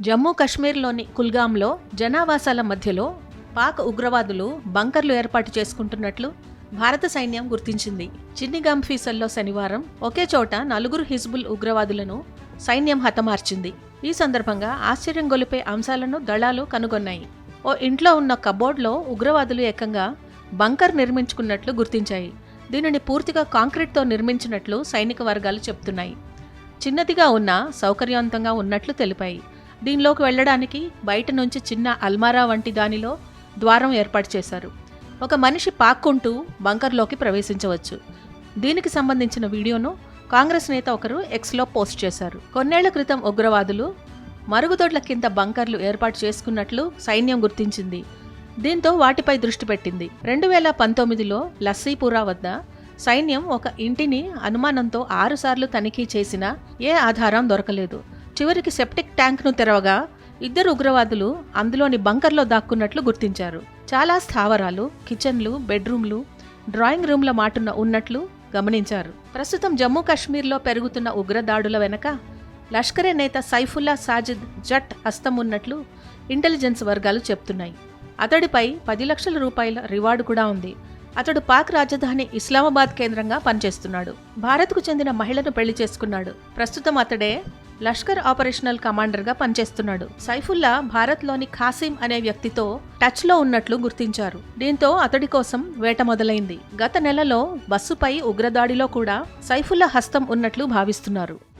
జమ్మూ కాశ్మీర్లోని కుల్గాంలో జనావాసాల మధ్యలో పాక్ ఉగ్రవాదులు బంకర్లు ఏర్పాటు చేసుకుంటున్నట్లు భారత సైన్యం గుర్తించింది. చిన్ని గంఫీసల్లో శనివారం ఒకే చోట నలుగురు హిజ్బుల్ ఉగ్రవాదులను సైన్యం హతమార్చింది. ఈ సందర్భంగా ఆశ్చర్యం గొలిపే అంశాలను దళాలు కనుగొన్నాయి. ఓ ఇంట్లో ఉన్న కబోర్డ్లో ఉగ్రవాదులు ఏకంగా బంకర్ నిర్మించుకున్నట్లు గుర్తించాయి. దీనిని పూర్తిగా కాంక్రీట్తో నిర్మించినట్లు సైనిక వర్గాలు చెప్తున్నాయి. చిన్నదిగా ఉన్న సౌకర్యవంతంగా ఉన్నట్లు తెలిపాయి. దీనిలోకి వెళ్ళడానికి బయట నుంచి చిన్న అల్మారా వంటి దానిలో ద్వారం ఏర్పాటు చేశారు. ఒక మనిషి పాక్కుంటూ బంకర్లోకి ప్రవేశించవచ్చు. దీనికి సంబంధించిన వీడియోను కాంగ్రెస్ నేత ఒకరు ఎక్స్లో పోస్ట్ చేశారు. కొన్నేళ్ళ క్రితం ఉగ్రవాదులు మరుగుదొడ్ల కింద బంకర్లు ఏర్పాటు చేసుకున్నట్లు సైన్యం గుర్తించింది. దీంతో వాటిపై దృష్టి పెట్టింది. రెండు వేల పంతొమ్మిదిలో లస్సీపురా వద్ద సైన్యం ఒక ఇంటిని అనుమానంతో ఆరుసార్లు తనిఖీ చేసినా ఏ ఆధారం దొరకలేదు. చివరికి సెప్టిక్ ట్యాంక్ను తెరవగా ఇద్దరు ఉగ్రవాదులు అందులోని బంకర్లో దాక్కున్నట్లు గుర్తించారు. చాలా స్థావరాలు కిచెన్లు బెడ్రూమ్లు డ్రాయింగ్ రూమ్ల మాటున ఉన్నట్లు గమనించారు. ప్రస్తుతం జమ్మూ కాశ్మీర్లో పెరుగుతున్న ఉగ్రదాడుల వెనక లష్కరే నేత సైఫుల్లా సాజిద్ జట్ హస్తం ఉన్నట్లు ఇంటెలిజెన్స్ వర్గాలు చెప్తున్నాయి. అతడిపై పది లక్షల రూపాయల రివార్డు కూడా ఉంది. అతడు పాక్ రాజధాని ఇస్లామాబాద్ కేంద్రంగా పనిచేస్తున్నాడు. భారత్కు చెందిన మహిళను పెళ్ళి చేసుకున్నాడు. ప్రస్తుతం అతడే లష్కర్ ఆపరేషనల్ కమాండర్గా పనిచేస్తున్నాడు. సైఫుల్లా భారత్లోని ఖాసిం అనే వ్యక్తితో టచ్లో ఉన్నట్లు గుర్తించారు. దీంతో అతడి కోసం వేట మొదలైంది. గత నెలలో బస్సుపై ఉగ్రదాడిలో కూడా సైఫుల్లా హస్తం ఉన్నట్లు భావిస్తున్నారు.